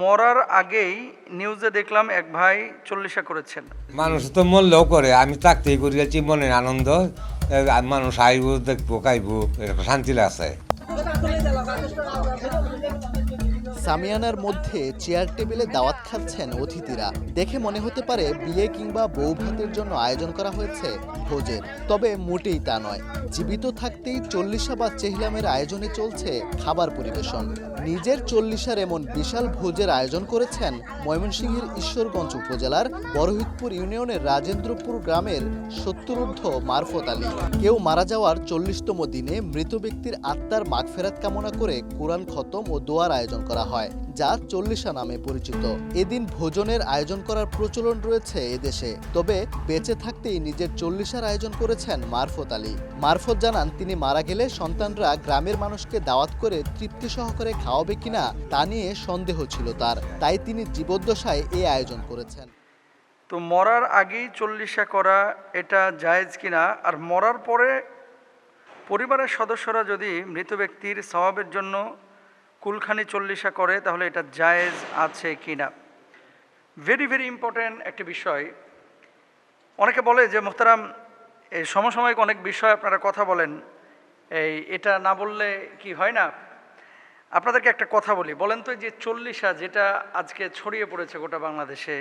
মরার আগেই নিউজে দেখলাম এক ভাই চল্লিশা করেছেন। মানুষ তো মরলেও করে, আমি থাকতেই করিয়াছি মনের আনন্দ মানুষ আইব, দেখব, খাইবো, এরকম শান্তি আছে সামিয়ানার মধ্যে চেয়ার টেবিলে দাওয়াত খাচ্ছেন অতিথিরা। দেখে মনে হতে পারে বিয়ে কিংবা বউ ভাতের জন্য আয়োজন করা হয়েছে ভোজের। তবে মোটেই তা নয়। জীবিত থাকতেই চল্লিশা বা চেহলামের আয়োজনে চলছে খাবার পরিবেশন। নিজের চল্লিশার এমন বিশাল ভোজের আয়োজন করেছেন ময়মনসিংহের ঈশ্বরগঞ্জ উপজেলার বড়হিতপুর ইউনিয়নের রাজেন্দ্রপুর গ্রামের সত্তরূর্ধ মারফত আলী। কেউ মারা যাওয়ার চল্লিশতম দিনে মৃত ব্যক্তির আত্মার মাগফেরাত কামনা করে কোরআন খতম ও দোয়ার আয়োজন করা হয়। যা চল্লিশা নামে পরিচিত। এদিন ভোজনের আয়োজন করার প্রচলন রয়েছে এদেশে। তবে বেঁচে থাকতেই নিজের চল্লিশার আয়োজন করেছেন মারফত আলী। মারফত জানান, তিনি মারা গেলে সন্তানরা গ্রামের মানুষকে দাওয়াত করে তৃপ্তি সহকারে খাওয়াবে কিনা তা নিয়ে সন্দেহ ছিল তার। তাই তিনি জীবদ্দশায় এই আয়োজন করেছেন। তো মরার আগেই চল্লিশা করা এটা জায়েজ কিনা? আর মরার পরে পরিবারের সদস্যরা যদি মৃত ব্যক্তির স্বভাবের জন্য কুলখানি চল্লিশা করে, তাহলে এটা জায়েজ আছে কি না ভেরি ভেরি ইম্পর্ট্যান্ট একটি বিষয়। অনেকে বলে যে, মোহতারাম এই সমসাময়িক অনেক বিষয় আপনারা কথা বলেন। এই, এটা না বললে কি হয় না? আপনাদেরকে একটা কথা বলি। বলেন তো যে চল্লিশা, যেটা আজকে ছড়িয়ে পড়েছে গোটা বাংলাদেশে,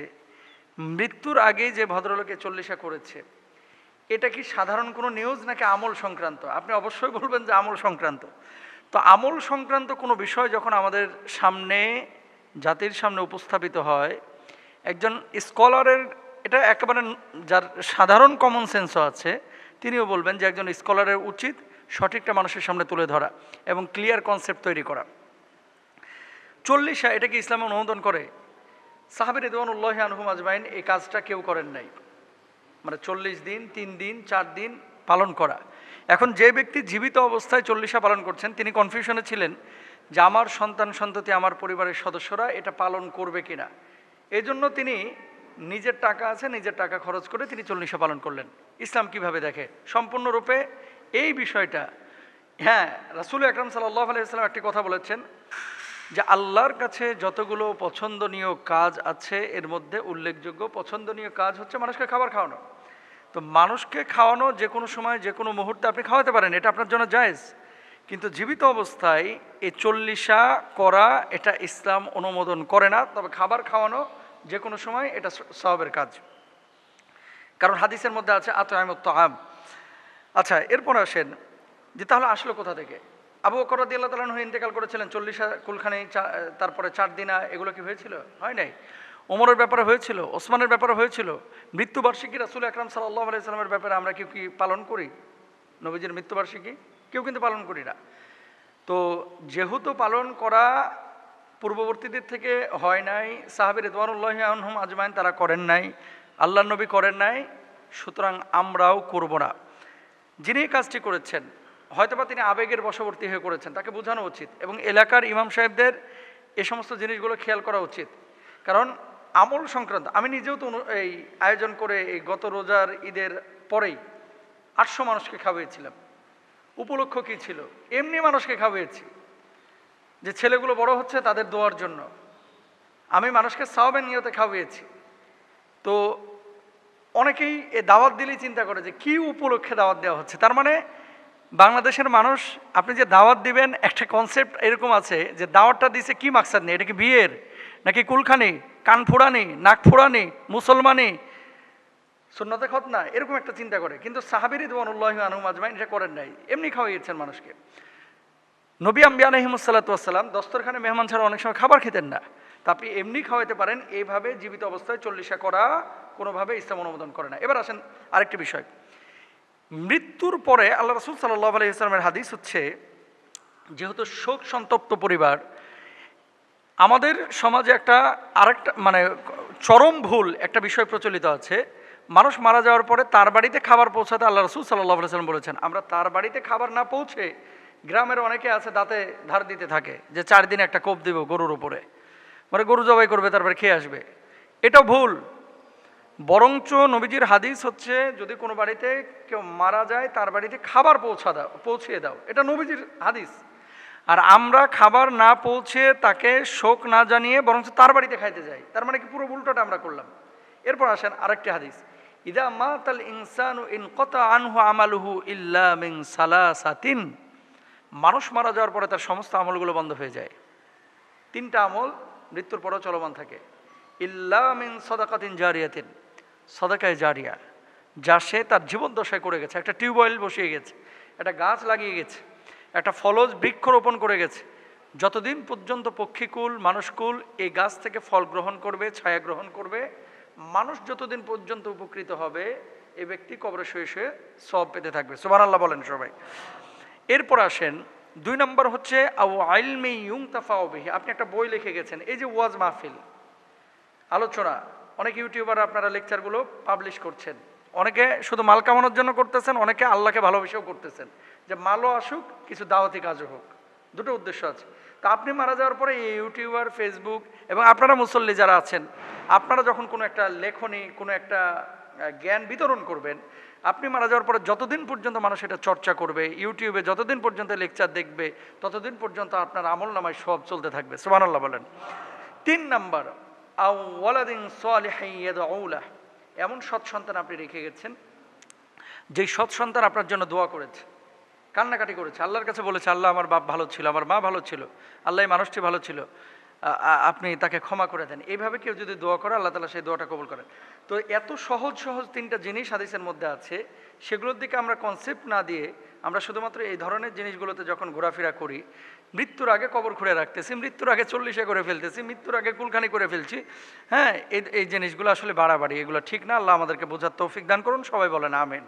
মৃত্যুর আগেই যে ভদ্রলোকে চল্লিশা করেছে, এটা কি সাধারণ কোনো নিউজ নাকি আমল সংক্রান্ত? আপনি অবশ্যই বলবেন যে আমল সংক্রান্ত। তো আমল সংক্রান্ত কোনো বিষয় যখন আমাদের সামনে, জাতির সামনে উপস্থাপিত হয়, একজন স্কলারের, এটা একেবারে যার সাধারণ কমন সেন্সও আছে, তিনিও বলবেন যে একজন স্কলারের উচিত সঠিকটা মানুষের সামনে তুলে ধরা এবং ক্লিয়ার কনসেপ্ট তৈরি করা। চল্লিশা এটা কি ইসলামে অনুমোদন করে? সাহাবির রেদওয়ানুল্লাহ আনহুম আজমাইন এই কাজটা কেউ করেন নাই। মানে চল্লিশ দিন, তিন দিন, চার দিন পালন করা। এখন যে ব্যক্তি জীবিত অবস্থায় চল্লিশা পালন করছেন, তিনি কনফিউশনে ছিলেন যে আমার সন্তান সন্ততি, আমার পরিবারের সদস্যরা এটা পালন করবে কিনা। এই জন্য তিনি নিজের টাকা আছে, নিজের টাকা খরচ করে তিনি চল্লিশা পালন করলেন। ইসলাম কীভাবে দেখে? সম্পূর্ণরূপে এই বিষয়টা হ্যাঁ রাসুল আকরম সাল্লাহ আলাইসাল্লাম একটি কথা বলেছেন যে আল্লাহর কাছে যতগুলো পছন্দনীয় কাজ আছে, এর মধ্যে উল্লেখযোগ্য পছন্দনীয় কাজ হচ্ছে মানুষকে খাবার খাওয়ানো। তো মানুষকে খাওয়ানো যে কোনো সময়, যে কোনো মুহূর্তে আপনি খাওয়াতে পারেন, এটা আপনার জন্য জায়েজ। কিন্তু জীবিত অবস্থায় এই চল্লিশা করা, এটা ইসলাম অনুমোদন করে না। তবে খাবার খাওয়ানো যে কোনো সময়, এটা সবের কাজ। কারণ হাদিসের মধ্যে আছে আত আহমদ আম আচ্ছা এরপর আসেন যে তাহলে আসলো কোথা থেকে? আবু বকর রাদিয়াল্লাহু তাআলা হয়ে ইন্তেকাল করেছিলেন চল্লিশা কুলখানি তারপরে চার দিনা, এগুলো কি হয়েছিল? হয় নাই? ওমরের ব্যাপারে হয়েছিল, ওসমানের ব্যাপারে হয়েছিল। মৃত্যুবার্ষিকী রাসুল আকরাম সাল্লাহ আলাইসালামের ব্যাপারে আমরা কেউ কি পালন করি? নবীজির মৃত্যুবার্ষিকী? কেউ কিন্তু পালন করি না। তো যেহেতু পালন করা পূর্ববর্তীদের থেকে হয় নাই সাহাবির রেদওয়ানুল্লাহ আনহুম আজমাইন তারা করেন নাই আল্লাহ নবী করেন নাই, সুতরাং আমরাও করব না। যিনি কাজটি করেছেন, হয়তোবা তিনি আবেগের বশবর্তী হয়ে করেছেন, তাকে বোঝানো উচিত এবং এলাকার ইমাম সাহেবদের এ সমস্ত জিনিসগুলো খেয়াল করা উচিত। কারণ আমল সংক্রান্ত, আমি নিজেও তো এই আয়োজন করে এই গত রোজার ঈদের পরেই আটশো মানুষকে খাওয়িয়েছিলাম। উপলক্ষ কী ছিল? এমনি মানুষকে খাওয়িয়েছি। যে ছেলেগুলো বড় হচ্ছে তাদের দোয়ার জন্য। আমি মানুষকে সাওয়াবের নিয়তে খাওয়িয়েছি। তো অনেকেই এ দাওয়াত দিলেই চিন্তা করে যে কি উপলক্ষে দাওয়াত দেওয়া হচ্ছে। তার মানে বাংলাদেশের মানুষ, আপনি যে দাওয়াত দিবেন, একটা কনসেপ্ট এরকম আছে যে দাওয়াতটা দিছে কি মাকসাদ নেই এটা কি বিয়ের? নাকি কুলখানি কান ফোড়ানি নাক ফোড়ানি মুসলমানি? সুন্নতে খত না, এরকম একটা চিন্তা করে। কিন্তু সাহাবির ইদওয়ানুল্লাহ আনহুম আজমাইন এটা করেন নাই। এমনি খাওয়াইয়েছেন মানুষকে। নবী আম্বি আলহিমসাল্লাতাম দস্তরখানে মেহমান ছাড়া অনেক সময় খাবার খেতেন না। তা আপনি এমনি খাওয়াইতে পারেন, এইভাবে জীবিত অবস্থায় চল্লিশা করা কোনোভাবে ইসলাম অনুমোদন করে না। এবার আসেন আরেকটি বিষয়। মৃত্যুর পরে আল্লাহ রসুল সাল্লাহ আলহি হাদিস হচ্ছে, যেহেতু শোক সন্তপ্ত পরিবার আমাদের সমাজে একটা আরেকটা মানে চরম ভুল একটা বিষয় প্রচলিত আছে। মানুষ মারা যাওয়ার পরে তার বাড়িতে খাবার পৌঁছাতে আল্লাহ রসুল সাল্লাহ সাল্লাম বলেছেন, আমরা তার বাড়িতে খাবার না পৌঁছে গ্রামের অনেকে আছে দাঁতে ধার দিতে থাকে, যে চার দিন একটা কোপ দিব গরুর উপরে। মানে গরু জবাই করবে, তারপরে খেয়ে আসবে। এটা ভুল। বরঞ্চ নবীজির হাদিস হচ্ছে, যদি কোনো বাড়িতে কেউ মারা যায়, তার বাড়িতে খাবার পৌঁছা দাও, পৌঁছিয়ে দাও। এটা নবীজির হাদিস। আর আমরা খাবার না পৌঁছে তাকে শোক না জানিয়ে বরঞ্চ তার বাড়িতে খাইতে যাই। তার মানে কি পুরো উল্টোটা আমরা করলাম। এরপর আসেন আরেকটি হাদিস। ইদা মাতাল ইনসানু ইন কত আনহু আমালুহু ইল্লা মিন সালাসাতিন। মানুষ মারা যাওয়ার পরে তার সমস্ত আমলগুলো বন্ধ হয়ে যায়। তিনটা আমল মৃত্যুর পরও চলমান থাকে। ইল্লা মিন সদাকাতিন জারিয়াতিন। সদাকায় জারিয়া। যা সে তার জীবন দশায় করে গেছে। একটা টিউবওয়েল বসিয়ে গেছে। একটা গাছ লাগিয়ে গেছে। একটা ফলজ বৃক্ষরোপণ করে গেছে। যতদিন পর্যন্ত পক্ষীকুল, মানুষকুল এই গাছ থেকে ফল গ্রহণ করবে, ছায়া গ্রহণ করবে, মানুষ যতদিন পর্যন্ত উপকৃত হবে, এই ব্যক্তি কবরে শুয়ে শুয়ে সব পেতে থাকবে। সুবাহ আল্লাহ বলেন সবাই। এরপর আসেন, দুই নম্বর হচ্ছে আউ আইলমে ইউং তাফাও বিহি। আপনি একটা বই লিখে গেছেন, এই যে ওয়াজ মাহফিল। আলোচনা, অনেক ইউটিউবার আপনারা লেকচারগুলো পাবলিশ করছেন। অনেকে শুধু মাল কামানোর জন্য করতেছেন, অনেকে আল্লাহকে ভালোবেসেও করতেছেন। যে মালও আসুক, কিছু দাওয়াতি কাজও হোক। দুটো উদ্দেশ্য আছে। তা আপনি মারা যাওয়ার পরে এই ইউটিউবার, ফেসবুক এবং আপনারা মুসল্লি যারা আছেন, আপনারা যখন কোনো একটা লেখনী, কোনো একটা জ্ঞান বিতরণ করবেন, আপনি মারা যাওয়ার পরে যতদিন পর্যন্ত মানুষ এটা চর্চা করবে, ইউটিউবে যতদিন পর্যন্ত লেকচার দেখবে, ততদিন পর্যন্ত আপনার আমল নামায় সব চলতে থাকবে। সুবহানাল্লাহ বলেন। তিন নাম্বার আউ ওয়ালাদিন সালিহিন ইয়াদউলাহ। এমন সৎ সন্তান আপনি রেখে গেছেন, যেই সৎ সন্তান আপনার জন্য দোয়া করেছে, কান্নাকাটি করেছে। আল্লাহর কাছে বলেছে, আল্লাহ, আমার বাপ ভালো ছিল, আমার মা ভালো ছিল, আল্লাহ মানুষটি ভালো ছিল। আপনি তাকে ক্ষমা করে দেন। এইভাবে কেউ যদি দোয়া করে, আল্লাহ তালা সেই দোয়াটা কবুল করেন। তো এত সহজ সহজ তিনটা জিনিস হাদিসের মধ্যে আছে। সেগুলোর দিকে আমরা কনসেপ্ট না দিয়ে আমরা শুধুমাত্র এই ধরনের জিনিসগুলোতে যখন ঘোরাফেরা করি, মৃত্যুর আগে কবর খুঁড়ে রাখতেছি, মৃত্যুর আগে চল্লিশে করে ফেলতেছি, মৃত্যুর আগে কুলখানি করে ফেলছি হ্যাঁ এই এই জিনিসগুলো আসলে বাড়াবাড়ি, এগুলো ঠিক না, আল্লাহ আমাদেরকে বোঝার তৌফিক দান করুন, সবাই বলেন আমেন।